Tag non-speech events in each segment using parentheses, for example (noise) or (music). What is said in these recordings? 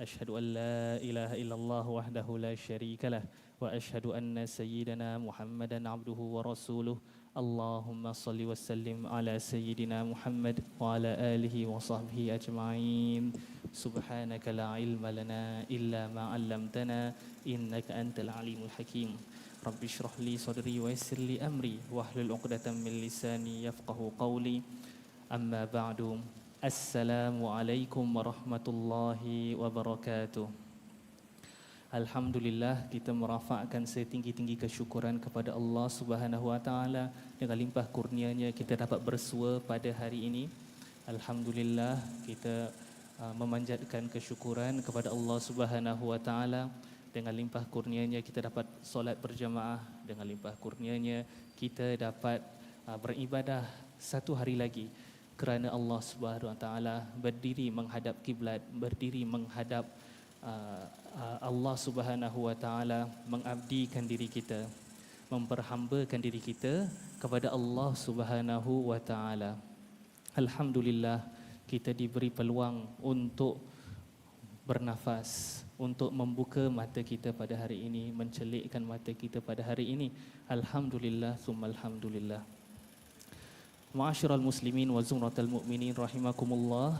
أشهد أن لا إله إلا الله وحده لا شريك له وأشهد أن سيدنا محمدا عبده ورسوله. اللهم صل وسلم على سيدنا محمد وعلى آله وصحبه أجمعين. سبحانك لا علم لنا إلا ما علمتنا إنك أنت العليم الحكيم. رب اشرح لي صدري ويسر لي أمري واحلل عقدة من لساني يفقه قولي. أما بعد Assalamualaikum warahmatullahi wabarakatuh. Alhamdulillah kita merafakkan setinggi-tinggi kesyukuran kepada Allah Subhanahu wa taala dengan limpah kurnianya kita dapat bersua pada hari ini. Alhamdulillah kita uh, memanjatkan kesyukuran kepada Allah Subhanahu wa taala dengan limpah kurnianya kita dapat solat berjamaah dengan limpah kurnianya kita dapat uh, beribadah satu hari lagi kerana Allah Subhanahu Wa Taala berdiri menghadap kiblat, berdiri menghadap uh, uh, Allah Subhanahu Wa Taala, mengabdikan diri kita, memperhambakan diri kita kepada Allah Subhanahu Wa Taala. Alhamdulillah kita diberi peluang untuk bernafas, untuk membuka mata kita pada hari ini, mencelikkan mata kita pada hari ini. Alhamdulillah, summa alhamdulillah. Ma'asyiral muslimin wa zumratal mu'minin rahimakumullah.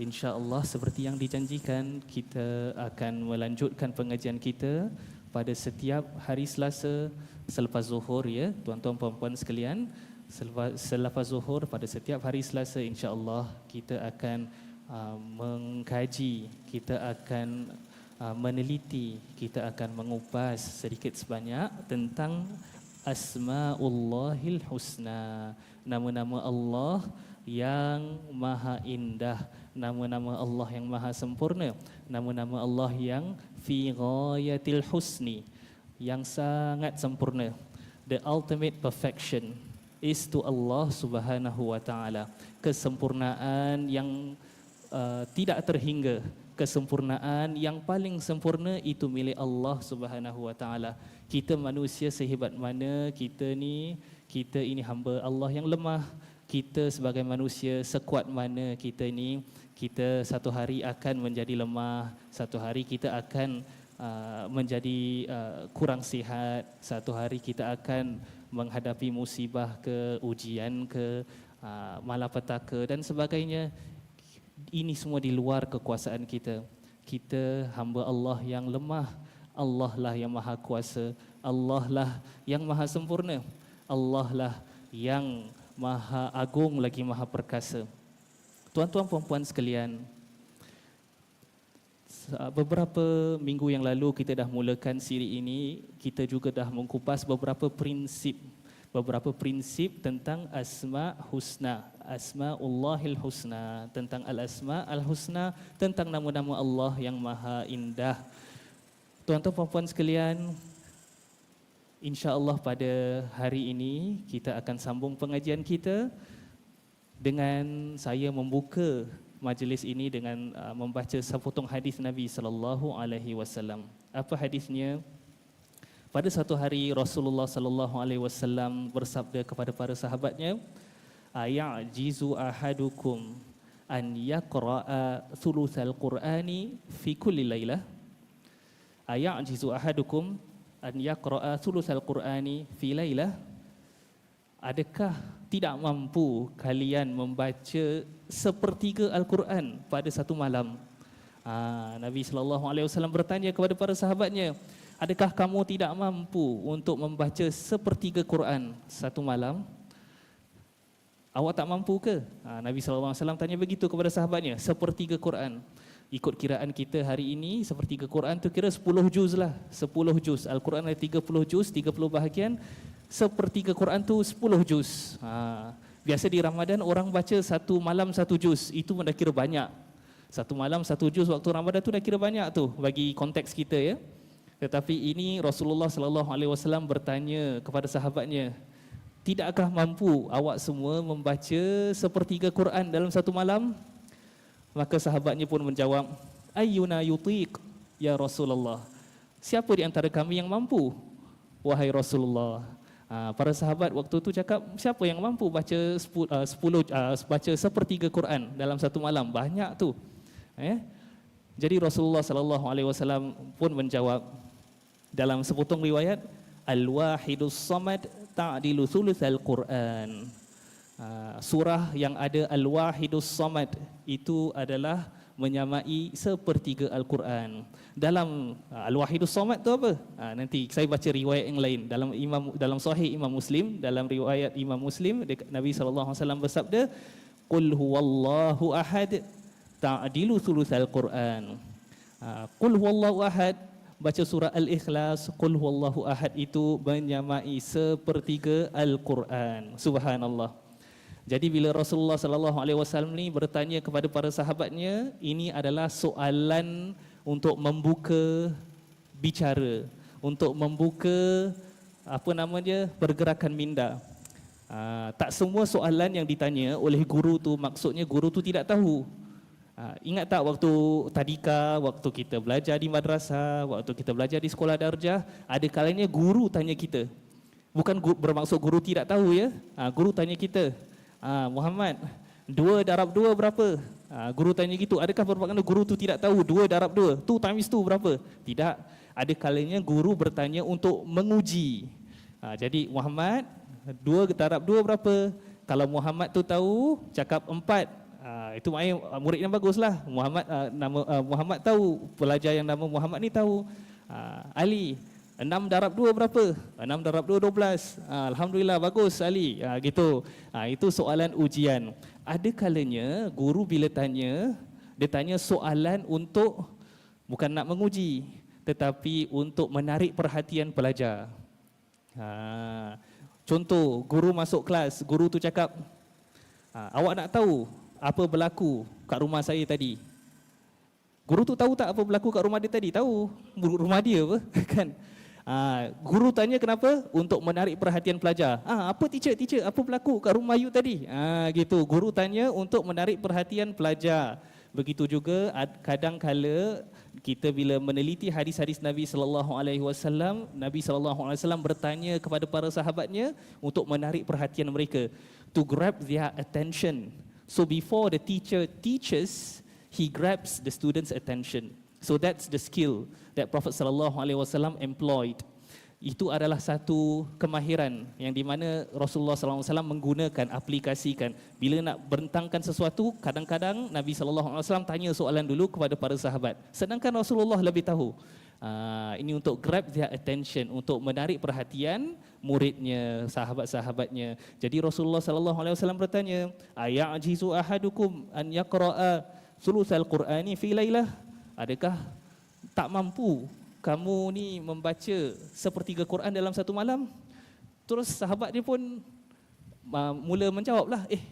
Insya-Allah seperti yang dijanjikan kita akan melanjutkan pengajian kita pada setiap hari Selasa selepas Zuhur ya, tuan-tuan puan-puan sekalian. Selepas, selepas Zuhur pada setiap hari Selasa insya-Allah kita akan uh, mengkaji, kita akan uh, meneliti, kita akan mengupas sedikit sebanyak tentang Asmaullahil Husna nama-nama Allah yang maha indah. Nama-nama Allah yang maha sempurna. Nama-nama Allah yang fi ghayatil husni yang sangat sempurna. The ultimate perfection is to Allah Subhanahu wa taala. Kesempurnaan yang uh, tidak terhingga kesempurnaan yang paling sempurna itu milik Allah Subhanahu wa taala. Kita manusia sehebat mana kita ni kita ini hamba Allah yang lemah kita sebagai manusia sekuat mana kita ini kita satu hari akan menjadi lemah satu hari kita akan uh, menjadi uh, kurang sihat satu hari kita akan menghadapi musibah ke ujian ke uh, malapetaka dan sebagainya. Ini semua di luar kekuasaan kita. Kita hamba Allah yang lemah. Allah lah yang maha kuasa. Allah lah yang maha sempurna Allah lah yang maha agung lagi maha perkasa. Tuan-tuan puan-puan sekalian, beberapa minggu yang lalu kita dah mulakan siri ini, kita juga dah mengkupas beberapa prinsip beberapa prinsip tentang asma husna, asmaullahil husna, tentang al-asma al-husna, tentang nama-nama Allah yang maha indah. Tuan-tuan puan-puan sekalian, InsyaAllah pada hari ini kita akan sambung pengajian kita dengan saya membuka majlis ini dengan uh, membaca sepotong hadis Nabi sallallahu alaihi wasallam. Apa hadisnya? Pada satu hari Rasulullah sallallahu alaihi wasallam bersabda kepada para sahabatnya, "Ayajizu ahadukum an yaqra'a thulutsal Qur'ani fi kulli lailah?" Ayajizu ahadukum an yaqra'a sulusal qur'ani fi lailah? Adakah tidak mampu kalian membaca sepertiga al-Quran pada satu malam? Ha, Nabi sallallahu alaihi wasallam bertanya kepada para sahabatnya adakah kamu tidak mampu untuk membaca sepertiga Quran satu malam? Awak tak mampu ke? Ha, Nabi sallallahu alaihi wasallam tanya begitu kepada sahabatnya sepertiga Quran ikut kiraan kita hari ini seperti ke Quran tu kira 10 juz lah. 10 juz. Al-Quran ada 30 juz 30 bahagian. Seperti ke Quran tu 10 juz. Ha. biasa di Ramadan orang baca satu malam satu juz. Itu pun dah kira banyak. Satu malam satu juz waktu Ramadan tu dah kira banyak tu bagi konteks kita ya. Tetapi ini Rasulullah sallallahu alaihi wasallam bertanya kepada sahabatnya tidakkah mampu awak semua membaca sepertiga Quran dalam satu malam Maka sahabatnya pun menjawab, Ayyuna yutiq ya Rasulullah. Siapa di antara kami yang mampu? Wahai Rasulullah. Ha, para sahabat waktu tu cakap, siapa yang mampu baca sepuluh, uh, baca sepertiga Quran dalam satu malam? Banyak tu. Eh? Jadi Rasulullah sallallahu alaihi wasallam pun menjawab dalam sepotong riwayat, Al-wahidus samad ta'dilu thuluthal Quran. Surah yang ada Al-Wahidus Samad itu adalah menyamai sepertiga Al-Quran. Dalam uh, Al-Wahidus Samad tu apa? Uh, nanti saya baca riwayat yang lain. Dalam Imam dalam Sahih Imam Muslim, dalam riwayat Imam Muslim Nabi sallallahu alaihi wasallam bersabda, "Qul huwallahu ahad ta'dilu thuluthal Quran." Uh, Qul huwallahu ahad baca surah Al-Ikhlas, Qul huwallahu ahad itu menyamai sepertiga Al-Quran. Subhanallah. Jadi bila Rasulullah sallallahu alaihi wasallam ni bertanya kepada para sahabatnya, ini adalah soalan untuk membuka bicara, untuk membuka apa nama dia? pergerakan minda. Uh, tak semua soalan yang ditanya oleh guru tu maksudnya guru tu tidak tahu. Uh, ingat tak waktu tadika, waktu kita belajar di madrasah, waktu kita belajar di sekolah darjah, ada kalanya guru tanya kita. Bukan bermaksud guru tidak tahu ya. Uh, guru tanya kita, Ah, Muhammad, dua darab dua berapa? Ah, guru tanya gitu, adakah bermakna guru tu tidak tahu dua darab dua? Tu times tu berapa? Tidak. Ada kalanya guru bertanya untuk menguji. Ah, jadi Muhammad, dua darab dua berapa? Kalau Muhammad tu tahu, cakap empat. Ah, itu maknanya murid yang baguslah. Muhammad ah, nama ah, Muhammad tahu, pelajar yang nama Muhammad ni tahu. Ah, Ali, Enam darab dua berapa? Enam darab dua, dua belas. Ha, Alhamdulillah, bagus Ali. Ha, gitu. Ha, itu soalan ujian. Ada kalanya guru bila tanya, dia tanya soalan untuk bukan nak menguji, tetapi untuk menarik perhatian pelajar. Ha, contoh, guru masuk kelas, guru tu cakap, ha, awak nak tahu apa berlaku kat rumah saya tadi? Guru tu tahu tak apa berlaku kat rumah dia tadi? Tahu. Rumah dia apa? (laughs) kan? Ha, guru tanya kenapa? Untuk menarik perhatian pelajar. Ah, apa teacher? Teacher, apa berlaku kat rumah you tadi? Ah, gitu. Guru tanya untuk menarik perhatian pelajar. Begitu juga kadang kala kita bila meneliti hadis-hadis Nabi sallallahu alaihi wasallam, Nabi sallallahu alaihi wasallam bertanya kepada para sahabatnya untuk menarik perhatian mereka to grab their attention. So before the teacher teaches, he grabs the students' attention. So that's the skill that Prophet sallallahu alaihi wasallam employed. Itu adalah satu kemahiran yang di mana Rasulullah sallallahu alaihi wasallam menggunakan aplikasikan bila nak bentangkan sesuatu kadang-kadang Nabi sallallahu alaihi wasallam tanya soalan dulu kepada para sahabat sedangkan Rasulullah lebih tahu. Uh, ini untuk grab their attention untuk menarik perhatian muridnya sahabat-sahabatnya. Jadi Rasulullah sallallahu alaihi wasallam bertanya, "Ayajizu ahadukum an yaqra'a sulusal Qur'ani fi lailah?" Adakah tak mampu kamu ni membaca sepertiga Quran dalam satu malam? Terus sahabat dia pun uh, mula menjawablah, eh,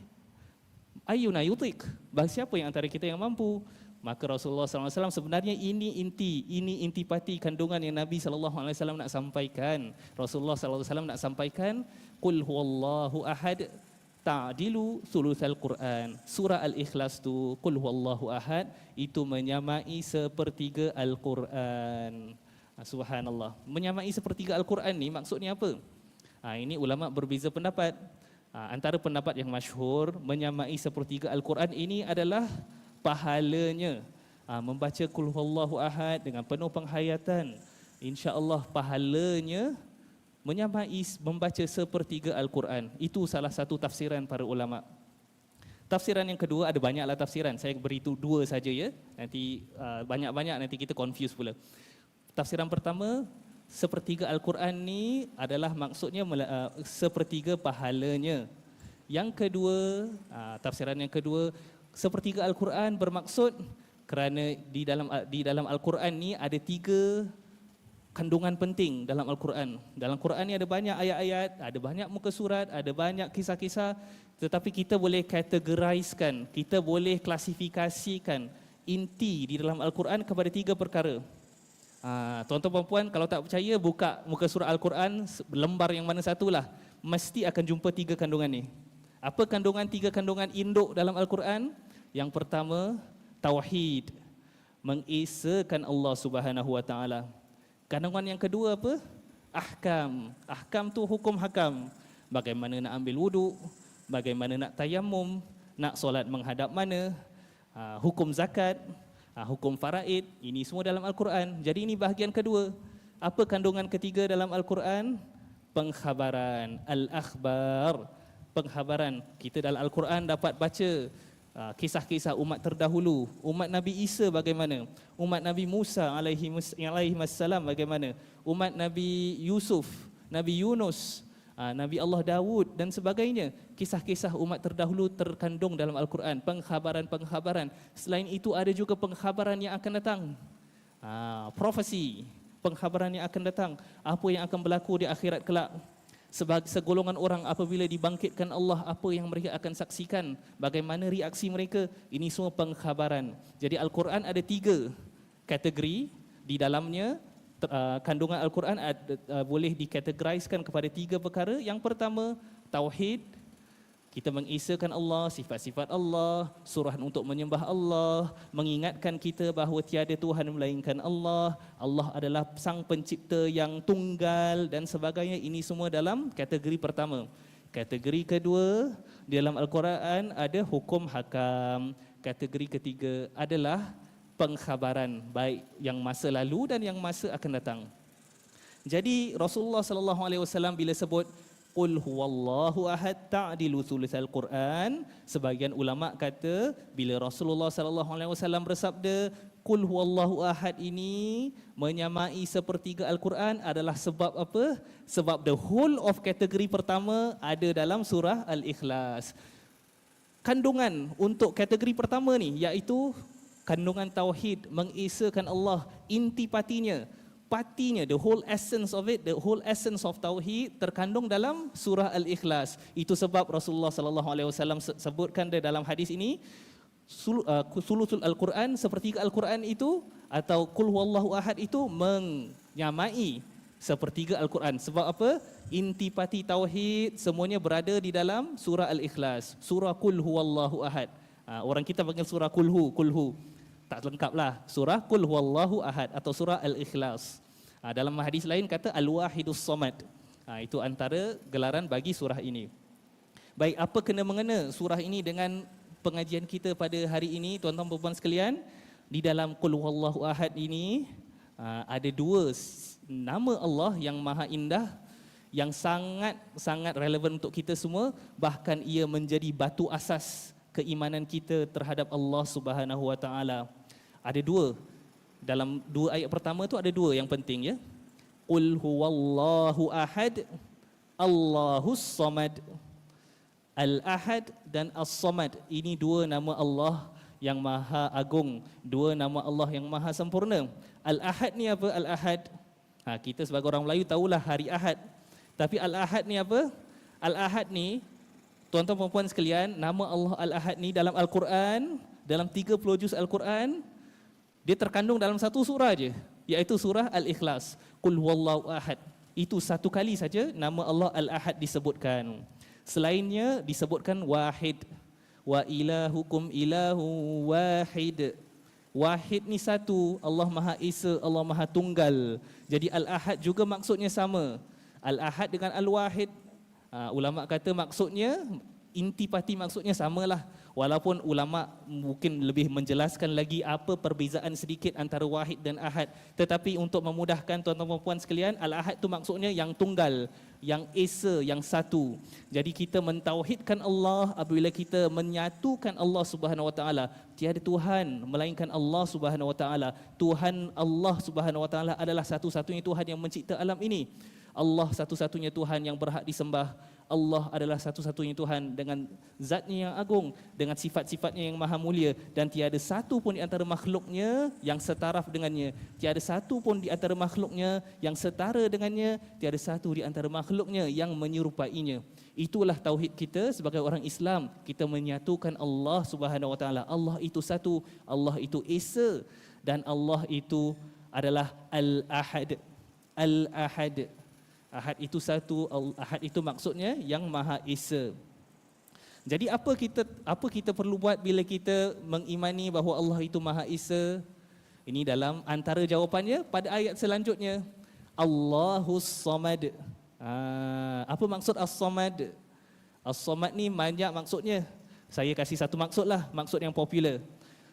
ayuna yutik, bagi siapa yang antara kita yang mampu? Maka Rasulullah SAW sebenarnya ini inti, ini intipati kandungan yang Nabi SAW nak sampaikan. Rasulullah SAW nak sampaikan, Qul huwallahu ahad, ta'dilu sulusal Quran. Surah Al-Ikhlas tu qul huwallahu ahad itu menyamai sepertiga Al-Quran. Ha, subhanallah. Menyamai sepertiga Al-Quran ni maksudnya apa? Ha, ini ulama berbeza pendapat. Ha, antara pendapat yang masyhur menyamai sepertiga Al-Quran ini adalah pahalanya ha, membaca qul huwallahu ahad dengan penuh penghayatan. Insya-Allah pahalanya menyamai membaca sepertiga Al-Quran. Itu salah satu tafsiran para ulama. Tafsiran yang kedua ada banyaklah tafsiran. Saya beri itu dua saja ya. Nanti uh, banyak-banyak nanti kita confuse pula. Tafsiran pertama sepertiga Al-Quran ni adalah maksudnya uh, sepertiga pahalanya. Yang kedua, uh, tafsiran yang kedua sepertiga Al-Quran bermaksud kerana di dalam di dalam Al-Quran ni ada tiga kandungan penting dalam Al-Quran. Dalam Quran ni ada banyak ayat-ayat, ada banyak muka surat, ada banyak kisah-kisah tetapi kita boleh kategoriskan, kita boleh klasifikasikan inti di dalam Al-Quran kepada tiga perkara. Ha, tuan-tuan puan kalau tak percaya buka muka surat Al-Quran lembar yang mana satulah mesti akan jumpa tiga kandungan ni. Apa kandungan tiga kandungan induk dalam Al-Quran? Yang pertama tauhid mengesakan Allah Subhanahu wa taala. Kandungan yang kedua apa? Ahkam. Ahkam tu hukum hakam. Bagaimana nak ambil wuduk, bagaimana nak tayamum, nak solat menghadap mana, uh, hukum zakat, uh, hukum faraid, ini semua dalam Al-Quran. Jadi ini bahagian kedua. Apa kandungan ketiga dalam Al-Quran? Pengkhabaran, al-akhbar, pengkhabaran. Kita dalam Al-Quran dapat baca Ah, kisah-kisah umat terdahulu, umat Nabi Isa bagaimana, umat Nabi Musa alaihi wassalam bagaimana, umat Nabi Yusuf, Nabi Yunus, ah, Nabi Allah Dawud dan sebagainya. Kisah-kisah umat terdahulu terkandung dalam Al-Quran, pengkhabaran-pengkhabaran. Selain itu ada juga pengkhabaran yang akan datang. Ah, profesi, pengkhabaran yang akan datang, apa yang akan berlaku di akhirat kelak sebagai segolongan orang apabila dibangkitkan Allah apa yang mereka akan saksikan? Bagaimana reaksi mereka? Ini semua pengkhabaran. Jadi al-Quran ada tiga kategori. Di dalamnya uh, kandungan al-Quran uh, boleh dikategoriskan kepada tiga perkara. Yang pertama tauhid kita mengisahkan Allah, sifat-sifat Allah, surah untuk menyembah Allah, mengingatkan kita bahawa tiada Tuhan melainkan Allah, Allah adalah sang pencipta yang tunggal dan sebagainya. Ini semua dalam kategori pertama. Kategori kedua, dalam Al-Quran ada hukum hakam. Kategori ketiga adalah pengkhabaran baik yang masa lalu dan yang masa akan datang. Jadi Rasulullah sallallahu alaihi wasallam bila sebut Qul huwallahu ahad ta'dilu thulutsal Quran. Sebagian ulama kata bila Rasulullah sallallahu alaihi wasallam bersabda Qul huwallahu ahad ini menyamai sepertiga Al-Quran adalah sebab apa? Sebab the whole of kategori pertama ada dalam surah Al-Ikhlas. Kandungan untuk kategori pertama ni iaitu kandungan tauhid mengesahkan Allah intipatinya partinya, the whole essence of it, the whole essence of tauhid terkandung dalam surah Al-Ikhlas. Itu sebab Rasulullah sallallahu alaihi wasallam sebutkan dalam hadis ini uh, sulusul Al-Quran seperti Al-Quran itu atau kul huwallahu ahad itu menyamai sepertiga Al-Quran. Sebab apa? Intipati tauhid semuanya berada di dalam surah Al-Ikhlas. Surah kul huwallahu ahad. Uh, orang kita panggil surah kulhu, kulhu. Tak lengkaplah. Surah kul huwallahu ahad atau surah Al-Ikhlas. Ha, dalam hadis lain kata Al-Wahidus Somad. Ha, itu antara gelaran bagi surah ini. Baik, apa kena mengena surah ini dengan pengajian kita pada hari ini, tuan-tuan puan sekalian? Di dalam Qul Huwallahu Ahad ini ha, ada dua nama Allah yang maha indah yang sangat sangat relevan untuk kita semua bahkan ia menjadi batu asas keimanan kita terhadap Allah Subhanahu wa taala. Ada dua dalam dua ayat pertama tu ada dua yang penting ya. Qul huwallahu ahad Allahus samad. Al-Ahad dan As-Samad ini dua nama Allah yang maha agung, dua nama Allah yang maha sempurna. Al-Ahad ni apa? Al-Ahad. Ha, kita sebagai orang Melayu tahulah hari Ahad. Tapi Al-Ahad ni apa? Al-Ahad ni tuan-tuan puan sekalian, nama Allah Al-Ahad ni dalam Al-Quran, dalam 30 juz Al-Quran, dia terkandung dalam satu surah aja, iaitu surah Al-Ikhlas. Qul huwallahu ahad. Itu satu kali saja nama Allah Al-Ahad disebutkan. Selainnya disebutkan wahid. Wa ilahukum ilahu wahid. Wahid ni satu, Allah Maha Esa, Allah Maha Tunggal. Jadi Al-Ahad juga maksudnya sama. Al-Ahad dengan Al-Wahid, uh, ulama kata maksudnya intipati maksudnya samalah walaupun ulama mungkin lebih menjelaskan lagi apa perbezaan sedikit antara wahid dan ahad. Tetapi untuk memudahkan tuan-tuan dan puan sekalian al-ahad tu maksudnya yang tunggal yang esa yang satu. Jadi kita mentauhidkan Allah apabila kita menyatukan Allah Subhanahu wa taala tiada tuhan melainkan Allah Subhanahu wa taala. Tuhan Allah Subhanahu wa taala adalah satu-satunya tuhan yang mencipta alam ini. Allah satu-satunya Tuhan yang berhak disembah Allah adalah satu-satunya Tuhan dengan zatnya yang agung, dengan sifat-sifatnya yang maha mulia dan tiada satu pun di antara makhluknya yang setaraf dengannya. Tiada satu pun di antara makhluknya yang setara dengannya. Tiada satu di antara makhluknya yang menyerupainya. Itulah tauhid kita sebagai orang Islam. Kita menyatukan Allah Subhanahu Wa Taala. Allah itu satu, Allah itu esa dan Allah itu adalah Al-Ahad. Al-Ahad. Ahad itu satu, Ahad itu maksudnya yang Maha Esa. Jadi apa kita apa kita perlu buat bila kita mengimani bahawa Allah itu Maha Esa? Ini dalam antara jawapannya pada ayat selanjutnya. Allahus Samad. Ha, apa maksud As-Samad? As-Samad ni banyak maksudnya. Saya kasih satu maksud lah, maksud yang popular.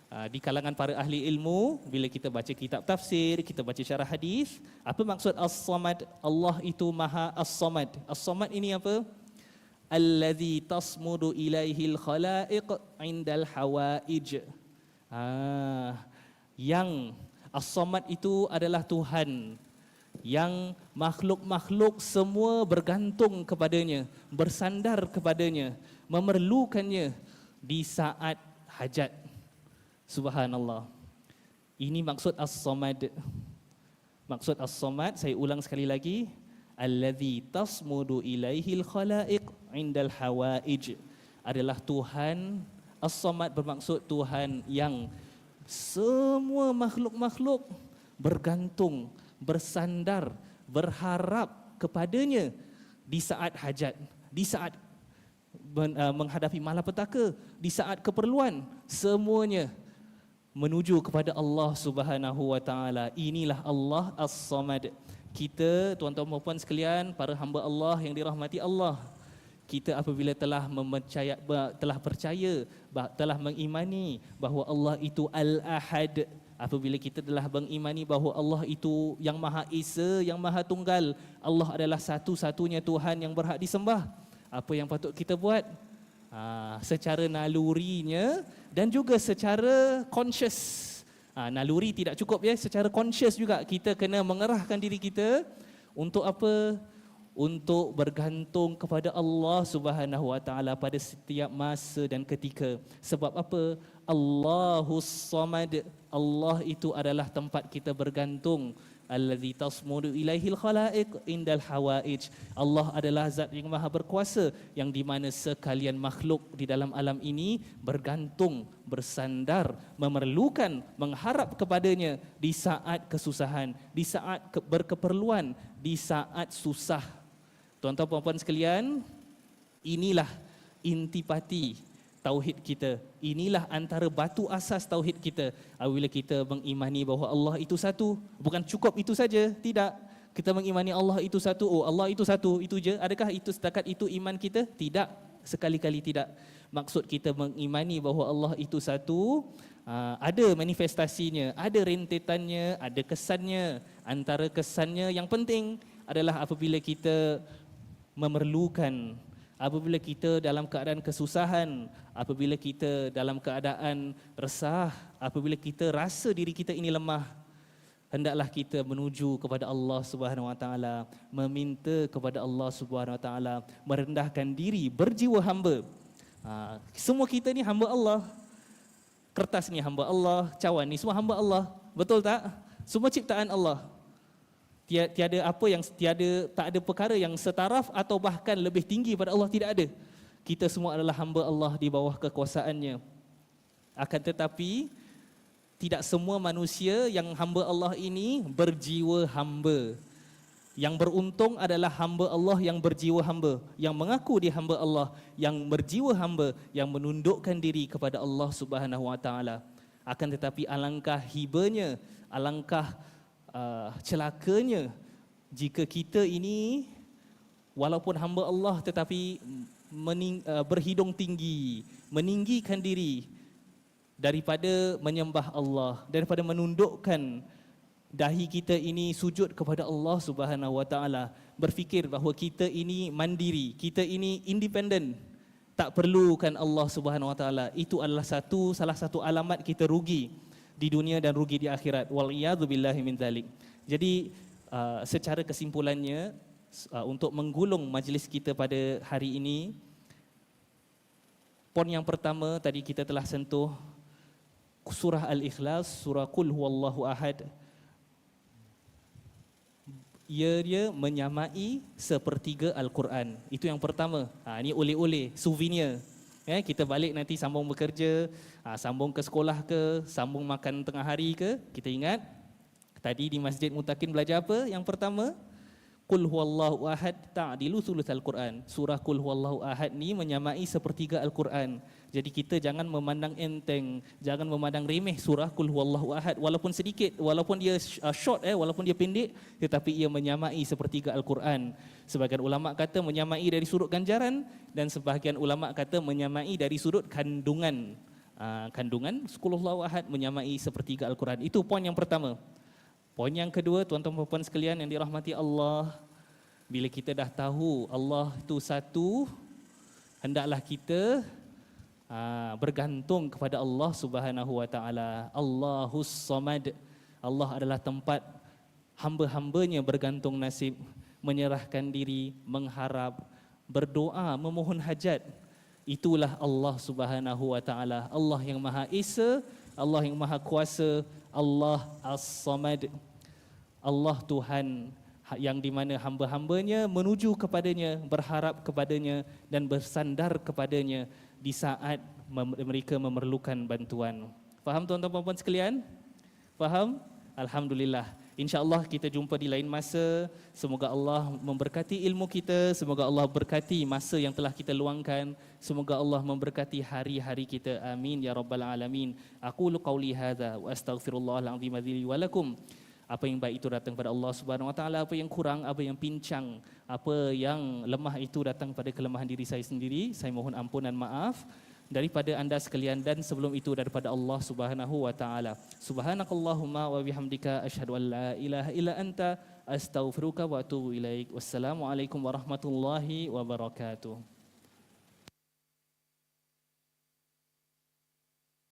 Ha, di kalangan para ahli ilmu, bila kita baca kitab tafsir, kita baca syarah hadis, apa maksud As-Samad? Allah itu Maha As-Samad. As-Samad ini apa? Allazi tasmudu ilaihil khalaiq indal hawaij. Ah, yang As-Samad itu adalah Tuhan yang makhluk-makhluk semua bergantung kepadanya, bersandar kepadanya, memerlukannya di saat hajat. Subhanallah. Ini maksud As-Samad. Maksud As-Samad saya ulang sekali lagi, allazi tasmudu ilaihil khalaiq indal hawaij adalah Tuhan As-Samad bermaksud Tuhan yang semua makhluk-makhluk bergantung, bersandar, berharap kepadanya di saat hajat, di saat uh, menghadapi malapetaka, di saat keperluan, semuanya menuju kepada Allah Subhanahu wa taala. Inilah Allah As-Samad. Kita tuan-tuan dan puan sekalian, para hamba Allah yang dirahmati Allah, kita apabila telah mempercaya telah percaya telah mengimani bahawa Allah itu al-ahad apabila kita telah mengimani bahawa Allah itu yang maha esa yang maha tunggal Allah adalah satu-satunya Tuhan yang berhak disembah apa yang patut kita buat ha, secara nalurinya dan juga secara conscious ha, naluri tidak cukup ya secara conscious juga kita kena mengerahkan diri kita untuk apa untuk bergantung kepada Allah Subhanahu wa taala pada setiap masa dan ketika. Sebab apa? Allahus Samad. Allah itu adalah tempat kita bergantung. Allazi tasmudu ilaihil khalaiq indal hawaij. Allah adalah zat yang maha berkuasa yang di mana sekalian makhluk di dalam alam ini bergantung, bersandar, memerlukan, mengharap kepadanya di saat kesusahan, di saat berkeperluan, di saat susah Tuan-tuan puan-puan sekalian, inilah intipati tauhid kita. Inilah antara batu asas tauhid kita. Apabila kita mengimani bahawa Allah itu satu, bukan cukup itu saja, tidak. Kita mengimani Allah itu satu, oh Allah itu satu, itu je. Adakah itu setakat itu iman kita? Tidak, sekali-kali tidak. Maksud kita mengimani bahawa Allah itu satu, ah, ada manifestasinya, ada rentetannya, ada kesannya. Antara kesannya yang penting adalah apabila kita memerlukan apabila kita dalam keadaan kesusahan, apabila kita dalam keadaan resah, apabila kita rasa diri kita ini lemah, hendaklah kita menuju kepada Allah Subhanahu wa taala, meminta kepada Allah Subhanahu wa taala, merendahkan diri, berjiwa hamba. Ha, semua kita ni hamba Allah. Kertas ni hamba Allah, cawan ni semua hamba Allah. Betul tak? Semua ciptaan Allah tiada apa yang tiada tak ada perkara yang setaraf atau bahkan lebih tinggi pada Allah tidak ada. Kita semua adalah hamba Allah di bawah kekuasaannya. Akan tetapi tidak semua manusia yang hamba Allah ini berjiwa hamba. Yang beruntung adalah hamba Allah yang berjiwa hamba, yang mengaku dia hamba Allah, yang berjiwa hamba, yang menundukkan diri kepada Allah Subhanahu Wa Taala. Akan tetapi alangkah hibanya, alangkah uh, celakanya jika kita ini walaupun hamba Allah tetapi mening, uh, berhidung tinggi, meninggikan diri daripada menyembah Allah, daripada menundukkan dahi kita ini sujud kepada Allah Subhanahu Wa Taala, berfikir bahawa kita ini mandiri, kita ini independen, tak perlukan Allah Subhanahu Wa Taala. Itu adalah satu salah satu alamat kita rugi di dunia dan rugi di akhirat. Wal billahi min dzalik. Jadi uh, secara kesimpulannya uh, untuk menggulung majlis kita pada hari ini pon yang pertama tadi kita telah sentuh surah Al-Ikhlas, surah Qul huwallahu ahad. Ia dia menyamai sepertiga Al-Quran. Itu yang pertama. Ha, ini oleh-oleh, souvenir eh, kita balik nanti sambung bekerja, ah, sambung ke sekolah ke, sambung makan tengah hari ke, kita ingat tadi di Masjid Mutakin belajar apa? Yang pertama, Qul huwallahu ahad ta'dilu thulutsal Quran. Surah Qul huwallahu ahad ni menyamai sepertiga Al-Quran. Jadi kita jangan memandang enteng, jangan memandang remeh surah Qul huwallahu ahad walaupun sedikit, walaupun dia uh, short eh, walaupun dia pendek tetapi ia menyamai sepertiga Al-Quran. Sebagian ulama kata menyamai dari sudut ganjaran dan sebahagian ulama kata menyamai dari sudut kandungan. Uh, kandungan Qul huwallahu ahad menyamai sepertiga Al-Quran. Itu poin yang pertama. Poin yang kedua, tuan-tuan dan puan sekalian yang dirahmati Allah, bila kita dah tahu Allah itu satu, hendaklah kita aa, bergantung kepada Allah Subhanahu wa taala. Allahus Samad. Allah adalah tempat hamba-hambanya bergantung nasib, menyerahkan diri, mengharap, berdoa, memohon hajat. Itulah Allah Subhanahu wa taala. Allah yang Maha Esa, Allah yang Maha Kuasa, Allah As-Samad. Allah Tuhan ha- yang di mana hamba-hambanya menuju kepadanya, berharap kepadanya dan bersandar kepadanya di saat mereka memerlukan bantuan. Faham tuan-tuan dan puan sekalian? Faham? Alhamdulillah. InsyaAllah kita jumpa di lain masa. Semoga Allah memberkati ilmu kita. Semoga Allah berkati masa yang telah kita luangkan. Semoga Allah memberkati hari-hari kita. Amin. Ya Rabbal Alamin. Aku lu qawli hadha wa astaghfirullahaladzim adhili walakum. Apa yang baik itu datang pada Allah Subhanahu Wa Taala, apa yang kurang, apa yang pincang, apa yang lemah itu datang pada kelemahan diri saya sendiri. Saya mohon ampun dan maaf daripada anda sekalian dan sebelum itu daripada Allah Subhanahu Wa Taala. Subhanakallahumma wa bihamdika asyhadu an la ilaha illa anta astaghfiruka wa atubu ilaik. Wassalamualaikum warahmatullahi wabarakatuh.